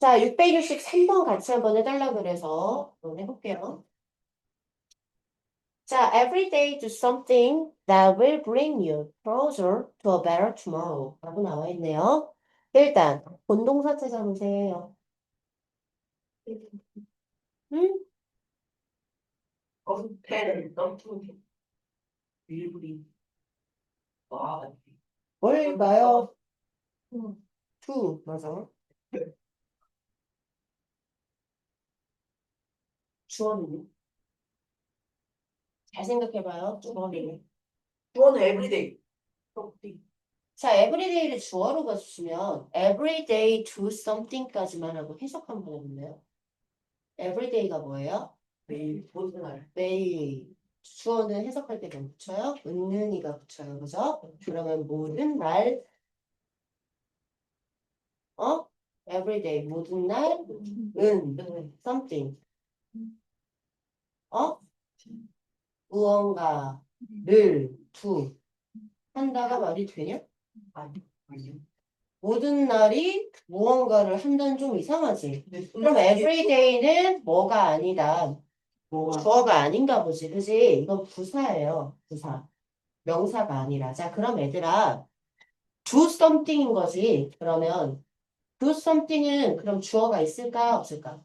자, 663번 같이 한번 해달라 그래서 한번 해볼게요. 자, every day do something that will bring you closer to a better tomorrow. 라고 나와 있네요. 일단, 본동사 찾아보세요. 응? 컴페를 넘기는 일부리 와 뭘까요? to, 맞아. 주원이 잘 생각해봐요. 주어를. 주원은 에브리데이 컴피 자, everyday를 주어로 봐주시면 everyday do something까지만 하고 해석 한번 해볼래요? everyday가 뭐예요? 매일 모든 날 매일 주어는 해석할 때뭐 붙여요? 은는이가 붙여요. 그죠? 그러면 모든 날 어? everyday 모든 날 은, something 어? 무언가를 두 한다가 말이 되냐? 아니 모든 날이 무언가를 한다는 좀 이상하지. 그럼 네. everyday는 뭐가 아니다. 주어가 아닌가 보지. 그지? 이건 부사예요. 부사. 명사가 아니라. 자, 그럼 얘들아, do something인 거지. 그러면 do something은 그럼 주어가 있을까? 없을까?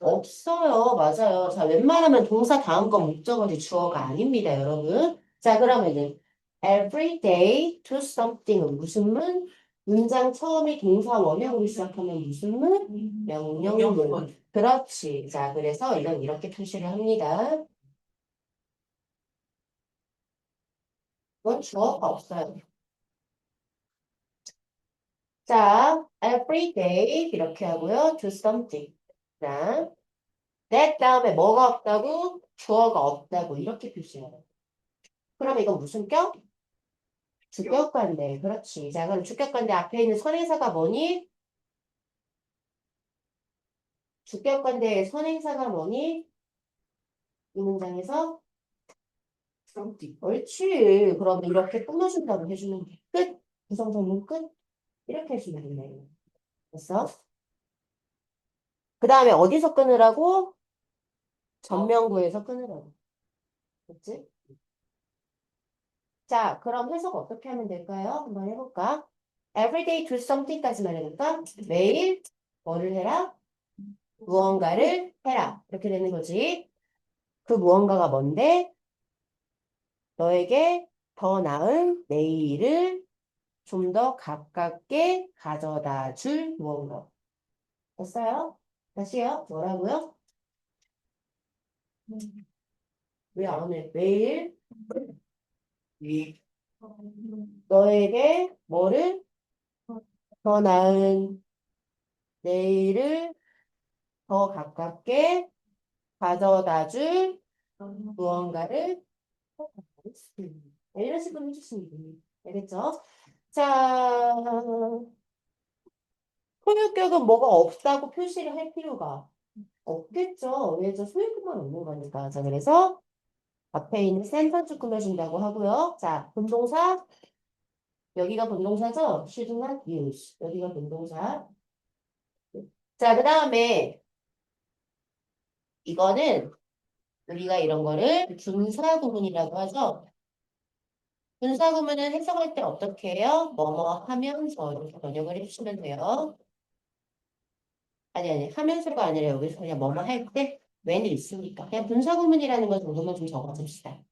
없어요. 맞아요. 자, 웬만하면 동사 다음 건 목적어지 주어가 아닙니다, 여러분. 자, 그러면은 every day do something은 무슨 문? 문장 처음이 동사 원형으로 시작하면 무슨 문? 명령문. 그렇지. 자, 그래서 이건 이렇게 표시를 합니다. 이건 주어가 없어요. 자, every day 이렇게 하고요. do something. 자, that 다음에 뭐가 없다고? 주어가 없다고 이렇게 표시해요. 그럼 이건 무슨 격? 주격관대. 그렇지. 자, 그럼 주격관대 앞에 있는 선행사가 뭐니? 주격관대의 선행사가 뭐니? 이 문장에서 옳지. 그럼 이렇게 끊어준다고 해주는 게 끝. 구성성문 끝. 이렇게 해주면 되네. 됐어? 그 다음에 어디서 끊으라고? 전명구에서 끊으라고. 됐지? 자, 그럼 해석 어떻게 하면 될까요? 한번 해볼까? Everyday do something까지만 해볼까? 매일 뭐를 해라? 무언가를 해라. 이렇게 되는 거지. 그 무언가가 뭔데? 너에게 더 나은 내일을 좀 더 가깝게 가져다 줄 무언가. 됐어요? 다시요. 뭐라고요? 왜 안 해? 매일 이 너에게 뭐를 더 나은 내일을 더 가깝게 가져다 줄 무언가를 네, 이런 식으로 해주시면 됩니다. 알겠죠? 자, 소유격은 뭐가 없다고 표시를 할 필요가 없겠죠. 왜죠? 소유격만 없는 거니까. 자, 그래서 앞에 있는 센터즈 꾸며준다고 하고요. 자, 분동사. 여기가 분동사죠? should not use. 여기가 분동사. 자, 그 다음에 이거는 우리가 이런 거를 분사 구문이라고 하죠. 분사 구문은 해석할 때 어떻게 해요? 뭐뭐 하면서 이렇게 번역을 해주시면 돼요. 아니 아니 하면서가 아니라 여기서 그냥 뭐뭐 할 때 when이 있으니까 그냥 분사 구문이라는 거 정도만 좀 적어줍시다.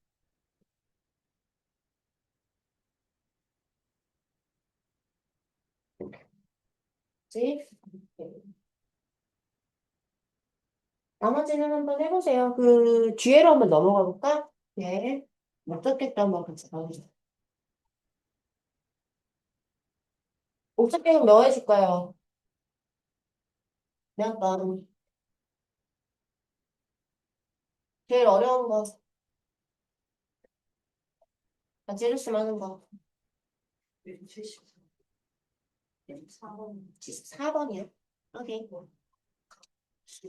나머지는 한번 해보세요. 그 뒤에로 한번 넘어가 볼까? 네. 못 듣겠다 한번 같이 가보자. 옥석경은 뭐 해줄까요? 몇 번? 제일 어려운 거. 같이 해줬으면 하는 거. 74 4번 4번이요. 오케이.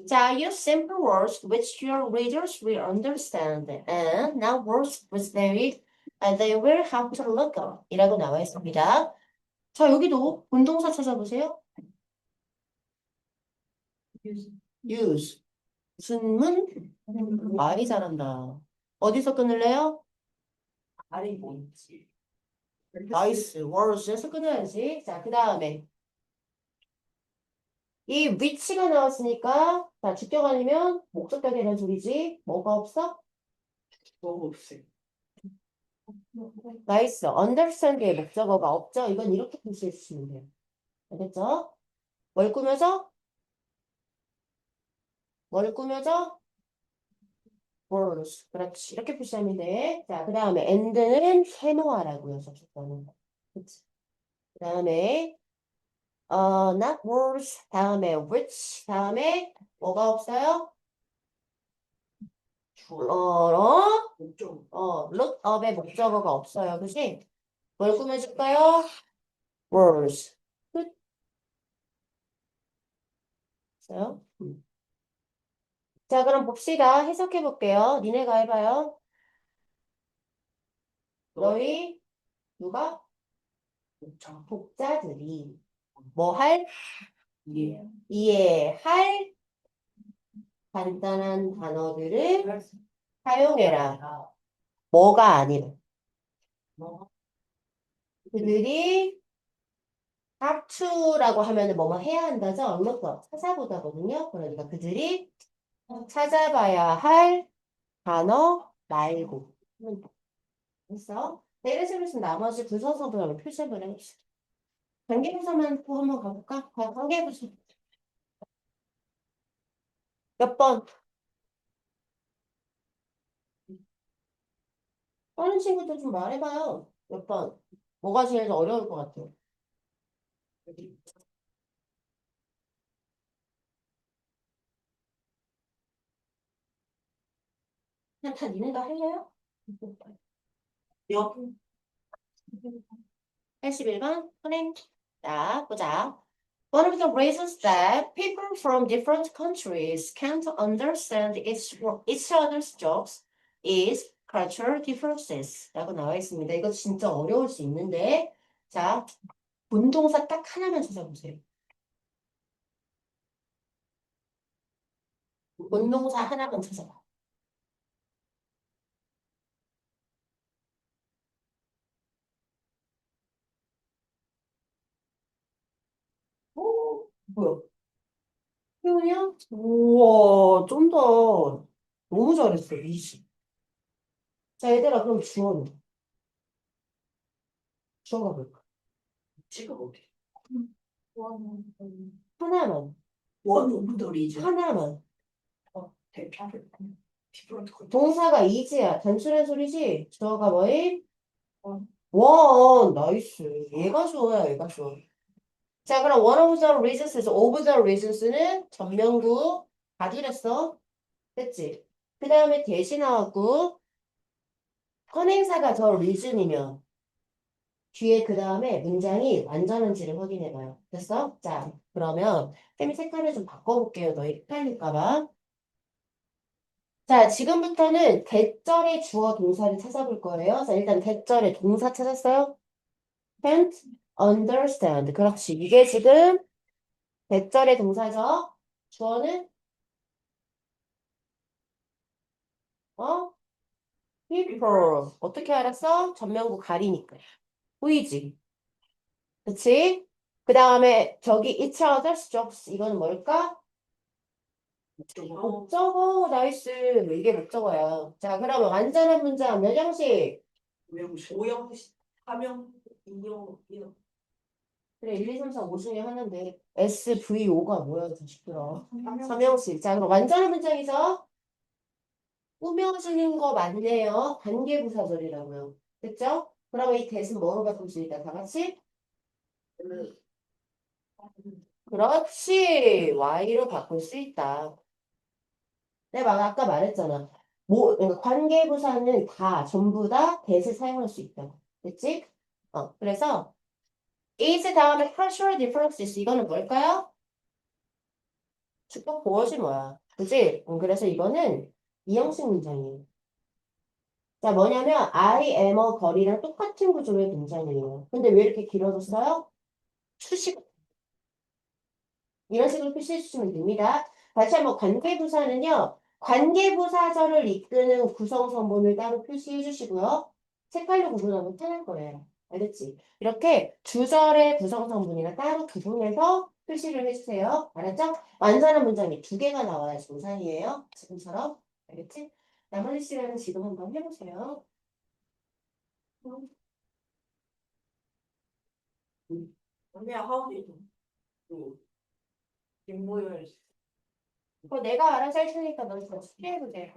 자, use simple words which your readers will understand. And now words which they uh, they will have to look up. 이라고 나와 있습니다. 자, 여기도 본동사 찾아보세요. Use. 무슨 문? 말이 잘한다. 어디서 끊을래요? 알이 뭔지. 나이스. words에서 끊어야지. 자, 그 다음에 이 which가 나왔으니까 자, 주격 아니면 목적격 되는 소리지. 뭐가 없어? 뭐가 없어요. 나이스. understand의 목적어가 없죠? 이건 이렇게 표시해 주시면 돼요. 알겠죠? 뭘 꾸며 져? 뭘 꾸며져? words. 그렇지. 이렇게 표시하면 돼. 자, 그 다음에 and는 세모하라고요. 저쪽거는. 그치? 그 다음에 어, not words. 다음에 which. 다음에 뭐가 없어요? 주어. 목적. 어, look up의 목적어가 없어요. 그치? 뭘 꾸며줄까요? words. 끝. 있어요? 음. 자, 그럼 봅시다. 해석해 볼게요. 니네가 해봐요. 너희, 누가? 목적. 독자들이 뭐 할? 예. 이해할 간단한 단어들을 사용해라. 뭐가 아니라. 뭐? 그들이 to라고 하면은 뭐뭐 해야 한다죠? 이것도 찾아보다거든요. 그러니까 그들이 찾아봐야 할 단어 말고. 됐어? 네, 그래서 나머지 부서서도 표시해보려 해봅시다. 관계부서만 또 한번 가볼까? 관- 관계부서. 몇 번? 다른 친구들 좀 말해봐요. 몇 번? 뭐가 제일 어려울 것 같아요? 그냥 다 니네가 할래요? 역. 81번 선행. 자, 보자. One of the reasons that people from different countries can't understand each, each other's jokes is cultural differences. 라고 나와 있습니다. 이거 진짜 어려울 수 있는데. 자, 본동사 딱 하나만 찾아보세요. 본동사 하나만 찾아봐. 오, 뭐야? 효은이야? 우와, 좀 더. 너무 잘했어, 20. 자, 얘들아, 그럼 주어는? 주어가 뭘까? 지금 어디? 하나만, 원 오브 더 리즌. 하나만. 대표를. 디프런트 컨트. 동사가 이지야. 단순한 소리지? 주어가 뭐임? 원. 원, 나이스. 얘가 좋아요, 얘가 좋아. 자, 그럼 one of the reasons에서 of the reasons는 전명구 다 들였어. 됐지? 그 다음에 대시 나왔고, 선행사가 저 reason이면 뒤에 그 다음에 문장이 완전한지를 확인해봐요. 됐어? 자, 그러면 쌤이 색깔을 좀 바꿔볼게요. 너희 헷갈릴까봐. 자, 지금부터는 대절의 주어 동사를 찾아볼 거예요. 자, 일단 대절의 동사 찾았어요? Can't understand. 그렇지. 이게 지금 대절의 동사죠. 주어는 어? people. 어떻게 알았어? 전면구 가리니까. 보이지? 그치? 그 다음에 저기 each other's jokes. 이거는 뭘까? 목적어. 나이스. 이게 목적어야. 자, 그러면 완전한 문장 몇 형식? 오형식. 오형식. 사명. 인형. 인형. 그래, 1, 2, 3, 4, 5 중에 하나인데 SVO가 뭐야, 자식들아. 삼형식. 자, 그럼 완전한 문장이죠? 꾸며지는 거 맞네요. 관계부사절이라고요. 됐죠? 그러면 이 대신 뭐로 바꿀 수 있다? 다 같이? 그렇지. Y로 바꿀 수 있다. 내가 아까 말했잖아. 뭐, 그러니까 관계부사는 다, 전부 다 대신 사용할 수 있다. 됐지? 어, 그래서 is 다음에 cultural differences 이거는 뭘까요? 주격 보어지 뭐야. 그지? 음, 그래서 이거는 이형식 문장이에요. 자, 뭐냐면 I am a 거리랑 똑같은 구조의 문장이에요. 근데 왜 이렇게 길어졌어요? 수식 이런 식으로 표시해 주시면 됩니다. 다시 한번 관계부사는요. 관계부사절을 이끄는 구성성분을 따로 표시해 주시고요. 색깔로 구분하면 편할 거예요. 알겠지? 이렇게 주절의 구성성분이나 따로 구분해서 표시를 해주세요. 알았죠? 완전한 문장이 두 개가 나와야 정상이에요. 지금처럼. 알겠지? 나머지 시간은 지금 한번 해보세요. 언니야 하은이 그 김모열 그거 내가 알아서 할 테니까 넌더 숙제해도 돼.